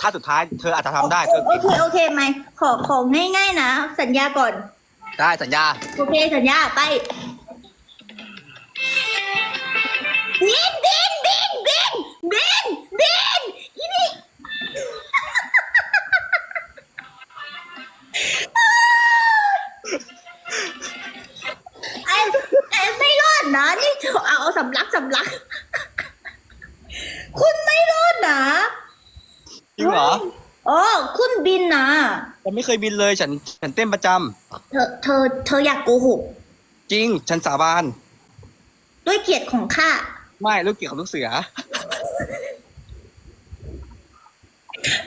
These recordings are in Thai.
ท่าสุดท้ายเธออาจจะทำได้เธอโอเคโอเคไหมขอของง่ายๆนะ สัญญาก่อน ได้สัญญา โอเคสัญญาไปบินบินบินบินบินบินอีนี่ ไอ้ไอ้ไม่รอดนะนี่เธอเอาสำลักสำลัก คุณไม่รอดนะ จริงเหรออ๋อคุณบินนะฉันไม่เคยบินเลยฉันฉันเต้นประจำเธอเธอเธออยากโกหกจริง ฉันสาบานด้วยเกียรติของข้าไม่ลูกเกี่ยวกับลูกเสือ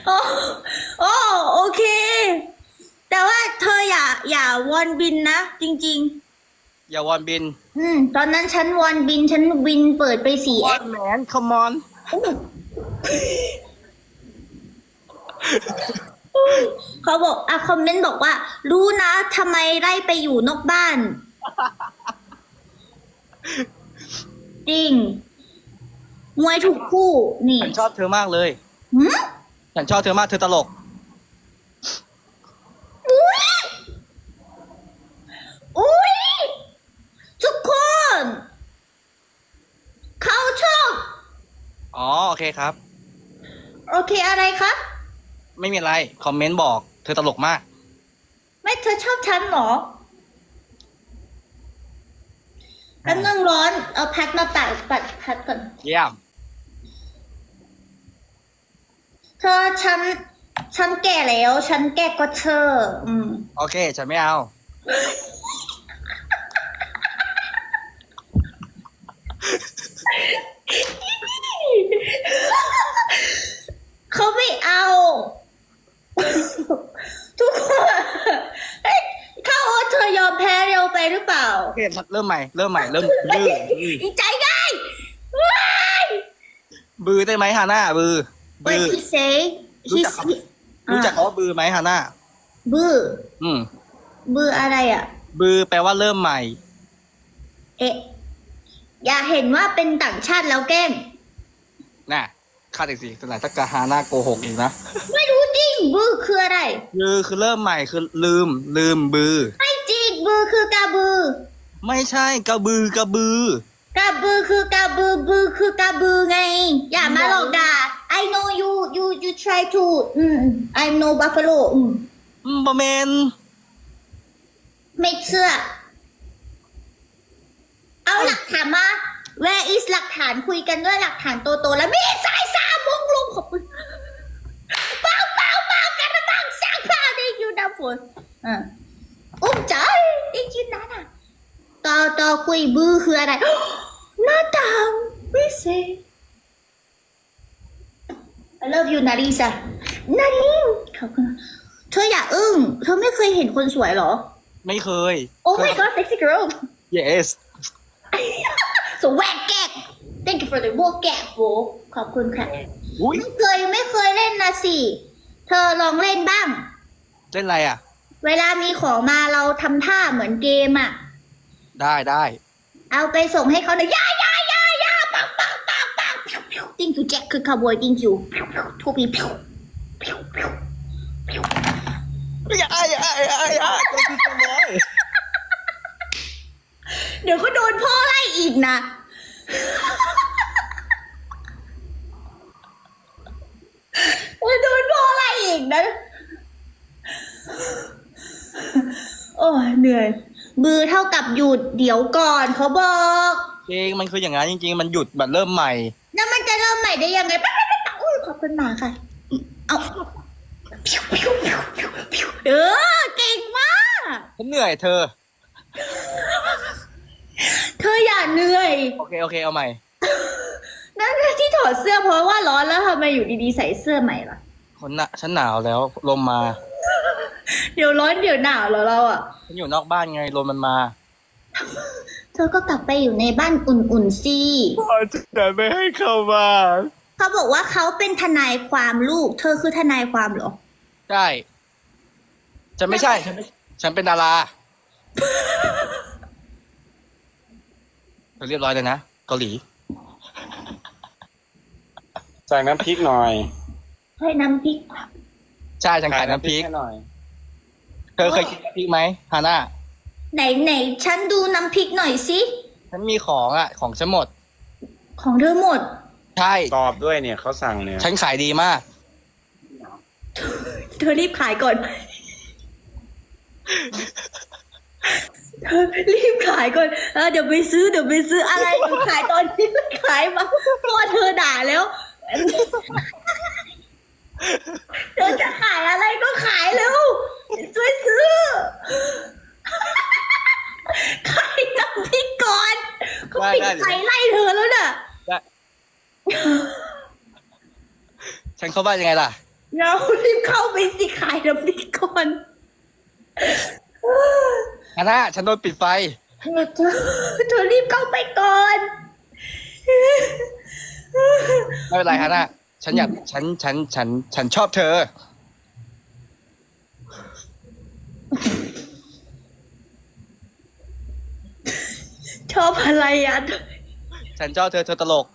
โอ้โอ้โอเค แต่ว่าเธออย่าอย่าวอนบินนะ จริง อย่าวอนบินๆ อืม ตอนนั้นฉันวอนบิน ฉันบินเปิดไปสี่วแออนปแมนคอมอน เขาบอกอะคอมเมนต์บอกว่า รู้นะทำไมไล่ไปอยู่นอกบ้าน จริง มวยถูกคู่ นี่ฉันชอบเธอมากเลยหืมฉันชอบเธอมากเธอตลก อุ้ยอุ้ยทุกคน เขาชอบ อ๋อ โอเคครับ โอเคอะไรคะ ไม่มีอะไรคอมเมนต์บอก เธอตลกมาก ไม่เธอชอบฉันเหรอแป๊บนึงร้อน เอาแพ็คมาปัดปัดแพ็คก่อน เยี่ยม เธอฉัน ฉันแก่แล้ว ฉันแก่ก็เธอ อืม โอเค ฉันไม่เอาเขาไม่เอา ทุกคนเฮ้ยข้าโอ๊ตเธอยอมแพ้เร็วไปหรือเปล่า โอ เคเริ่มใหม่ เริ่มใหม่ เริ่มบือบืออีใจง่ายว้ายบือได้ไหมฮาน่าบือบื What อ he say รู้ he จักครับรู้จักคำว่าบือไหมฮาน่าบื้ออืม บื้ออะไรอะ บือแปลว่าเริ่มใหม่ เอ๊ะ อย่าเห็นว่าเป็นต่างชาติแล้วแกล้ง น่ะคาดอีกสิขนาดถ้ากาฮาน่าโกหกอีกนะไม่รู้จริง บื้อคืออะไร บือคือเริ่มใหม่คือลืม ลืมบือ ไม่จริง บื้อคือกาบือ ไม่ใช่กระบือกระบือกาบือคือกาบือบือคือกาบือไง อย่ามาหลอกด่า I know you you you try to อืม I know buffalo อืมอืมบะเมนไม่เชื่อ เอาหลักฐานมา where is หลักฐานคุยกันด้วยหลักฐานโตโตๆแล้วมีสายสามวงลงขอบคุณเปล่าเปล่าเปล่ากันระบังสร้างผ้าได้อยู่น้ำฝนอ่าอุ้มใจได้ยินนะน่ะต่ อต่อคุยบื้อคืออะไร หน้าต่างไม่เซ I love you นาริสานาริงขอบคุณเธออย่าอึ้ง เธอไม่เคยเห็นคนสวยเหรอ ไม่เคย Oh my god, sexy girl. yes so whack gag. Thank you for the walk gag, bro. ขอบคุณค่ะ อุ้ยไม่เคยไม่เคยเล่นนะสิ เธอลองเล่นบ้าง เล่นอะไรอะ เวลามีของมาเราทำท่าเหมือนเกมอะ ได้ได้เอาไปส่งให้เขาหน่อยย่าย่าย่าย่าปังปังปังปังพิวพิวติ้งคิวแจ็คคือคาวบอยติ้งคิวพิวพิวทูบีพิวพิวพิวพิวย่าย่าย่าย่าจะคิดกันเลยเดี๋ยวก็โดนพ่อไล่อีกนะว่าโดนพ่อไล่อีกนะ โอ้ยเหนื่อย มือเท่ากับหยุดเดี๋ยวก่อนเขาบอกจริงมันคืออย่างนั้นจริง ๆ มันหยุดแบบเริ่มใหม่ แล้วมันจะเริ่มใหม่ได้ยังไงปั๊บปั๊บปั๊บปั๊บอุ้ยขอบคุณมากค่ะ เอาพิวพิวพิวพิวพิวเออเก่งมาก ฉันเหนื่อยเธอ เธออย่าเหนื่อย โอเคโอเคเอาใหม่ นั่นที่ถอดเสื้อเพราะว่าร้อนแล้วทำไมอยู่ดีๆใส่เสื้อใหม่ล่ะ คนน่ะฉันหนาวแล้วลมมา เดี๋ยวร้อนเดี๋ยวหนาวแล้วเราอะ ฉันอยู่นอกบ้านไงลมมันมาเธอก็กลับไปอยู่ในบ้านอุ่นๆสิพ่อจะไม่ให้เข้าบ้านเขาบอกว่าเขาเป็นทนายความลูก เธอคือทนายความเหรอ ใช่ฉันไม่ใช่ฉันไม่ฉันเป็นดาราเธอเรียบร้อยเลยนะเกาหลีสั่งน้ำพริกหน่อย ให้น้ำพริก ใช่ฉันขายน้ำพริก ให้หน่อยเธ อเคยกินน้ำพริกไหมฮาน่าไหนไหนฉันดูน้ำพริกหน่อยสิ ฉันมีของอะ ของฉันหมด ของเธอหมด ใช่ ตอบด้วยเนี่ยเขาสั่งเนี่ยฉันขายดีมาก เธอรีบขายก่อนเธอรีบขายก่อนเออเดี๋ยวไปซื้อเดี๋ยวไปซื้ออะไรเดี๋ยวขายตอนนี้ไม่ขายมาเพราะว่าเธอด่าแล้ว เธอจะขายอะไรก็ขายเร็วช่วยซื้อ ขายน้ำพริกก่อน เขาปิดได้ได้ไฟไล่เธอแล้วน่ะได้ฉันเข้าบ้านยังไงล่ะ เรารีบเข้าไปสิขายน้ำพริกก่อนฮาน่าฉันโดนปิดไฟ เธอเธอเธอรีบเข้าไปก่อน ไม่เป็นไรฮาน่าฉันอยากฉันฉันฉัน ฉันชอบเธอ ชอบอะไรอะ ฉันชอบเธอเธอตลก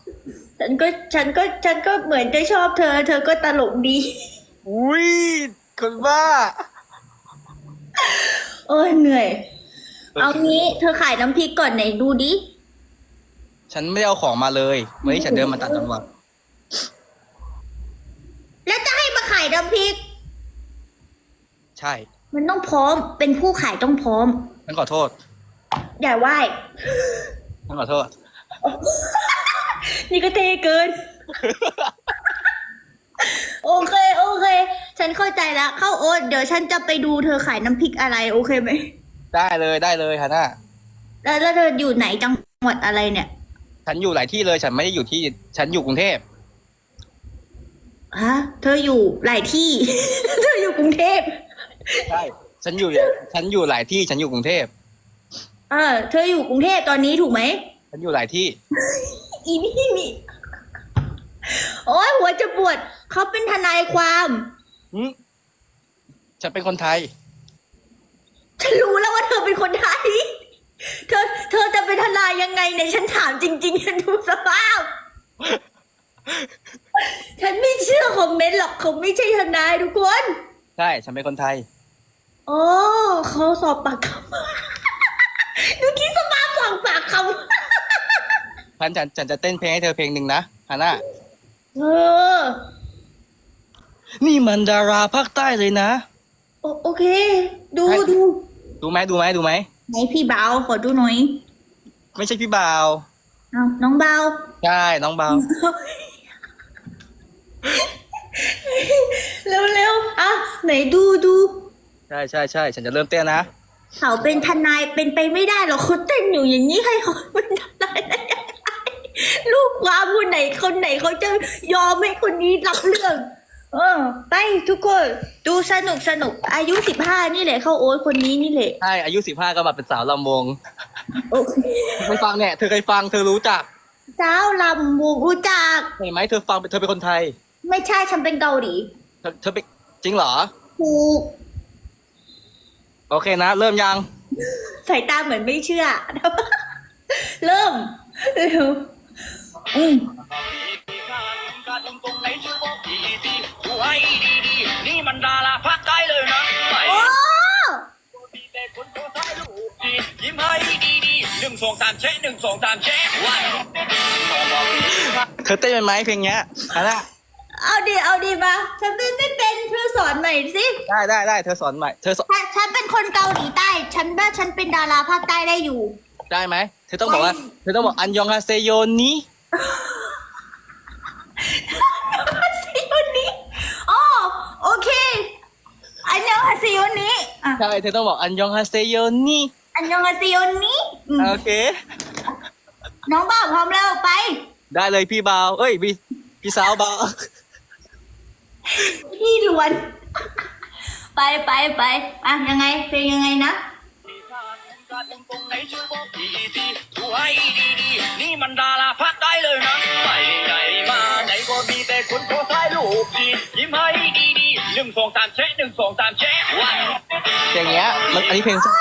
ฉันก็ฉันก็ฉันก็เหมือนจะชอบเธอ เธอก็ตลกดี อุ้ยคนบ้า โอ้ยเหนื่อย เอางี้เธอขายน้ำพริกก่อนไหนดูดิ ฉันไม่ได้เอาของมาเลยวันนี้ฉันเดินมาตัดจังหวัดแล้วจะให้มาขายน้ำพริก ใช่ มันต้องพร้อม เป็นผู้ขายต้องพร้อม ฉันขอโทษ อย่าไหว้ฉันขอโทษ นี่ก็เทเกิน โอเค โอเค ฉันเข้าใจแล้วเข้าโอ๊ตเดี๋ยวฉันจะไปดูเธอขายน้ำพริกอะไรโอเคไหมได้เลยได้เลยฮาน่าแล้วแล้วเธออยู่ไหนจังหวัดอะไรเนี่ย ฉันอยู่หลายที่เลยฉันไม่ได้อยู่ที่ ฉันอยู่กรุงเทพฮะเธออยู่หลายที่ เธออยู่กรุงเทพใช่ฉันอยู่ ฉันอยู่หลายที่ฉันอยู่กรุงเทพ เออ เธออยู่กรุงเทพตอนนี้ถูกไหม ฉันอยู่หลายที่ อีนี่นี่โอ้ยหัวจะปวด เขาเป็นทนายความ หึฉันเป็นคนไทย ฉันรู้แล้วว่าเธอเป็นคนไทย เธอ เธอจะเป็นทนายยังไงเนี่ยฉันถามจริงๆฉันดูสภาพ ฉันไม่เชื่อคอมเมนต์หรอกเขาไม่ใช่ทนายทุกคน ใช่ ฉันเป็นคนไทย โอ้เขาสอบปากคำ ดูคิดสภาพสอบปากคพันฉันฉันจะเต้นเพลงให้เธอเพลงหนึ่งนะฮาน่าำเออนี่มันดาราภาคใต้เลยนะ โอโอเค ดูให้ดูดูไหมดูไหมดูไหม ไหนพี่เบาขอดูหน่อยไม่ใช่พี่บ่าว เอาน้องเบาใช่ น้องบ่าว เร็วๆอะไหนดูดู ใช่ใช่ใช่ ฉันจะเริ่มเต้นนะ เขาเป็นทนายเป็นไปไม่ได้หรอกเขาเต้นอยู่อย่างนี้ให้เขาเป็นทนายได้ยังไงลูกความคนไหนคนไหนเขาจะยอมให้คนนี้รับเรื่อง เออ ไปทุกคนดูสนุกสนุกอายุสิบห้านี่แหละเข้าโอ๊ตคนนี้นี่แหละ ใช่อายุสิบห้าก็มาเป็นสาวลำวงโอเคเคยฟังเนี่ยเธอเคยฟังเธอรู้จักสาวลำบูรู้จักเห็นไหมเธอฟังเธอเป็นคนไทย ไม่ใช่ฉันเป็นเกาหลี เธอเธอเป็นจริงเหรอถูก โอเคนะ เริ่มยัง สายตาเหมือนไม่เชื่อ เริ่มเร็วอืมการตรงตรงไหนชื่อบอกดีดีดูให้ดีดีนี่มันดาราภาคใต้เลยนะไปโอ้ดีแต่คนตัวท้ายลูกดียิ้มให้ดีดีหนึ่งสองสามแชะหนึ่งสองสามแชะวันเธอเต้นเป็นไหมเพลงเนี้ยฮาน่า เอาดีเอาดีมาฉันเป็นไม่เป็นเธอสอนหน่อยสิได้ได้ได้เธอสอนใหม่เธอสอนฉันฉันเป็นคนเกาหลีใต้ ฉันว่าฉันเป็นดาราภาคใต้ได้อยู่ ได้ไหมเธอต้องบอกว่าเธอต้องบอกอันยองฮาเซโยนี้ซิโยนี้อ๋อโอเค อันยองฮาซิโยนี้อะใช่เธอต้องบอกอันยองฮาเซโยนี้อันยองฮาซิโยนี้อืมโอเค น้องบ่าวพร้อมแล้วไป ได้เลยพี่บาวเอ้ยพี่พี่สาวบาว พี่ล้วน ไปไปไปอะยังไงเพลงยังไงนะนี่มันดาราภาคใต้เลยนะไปไหนมาไหนก็มีแต่คนตัวท้ายลูกดียิ้มให้ดีดีหนึ่งสองสามแชะหนึ่งสองสามแชะวันอย่างเงี้ยมันอันนี้เพลงอ๋อ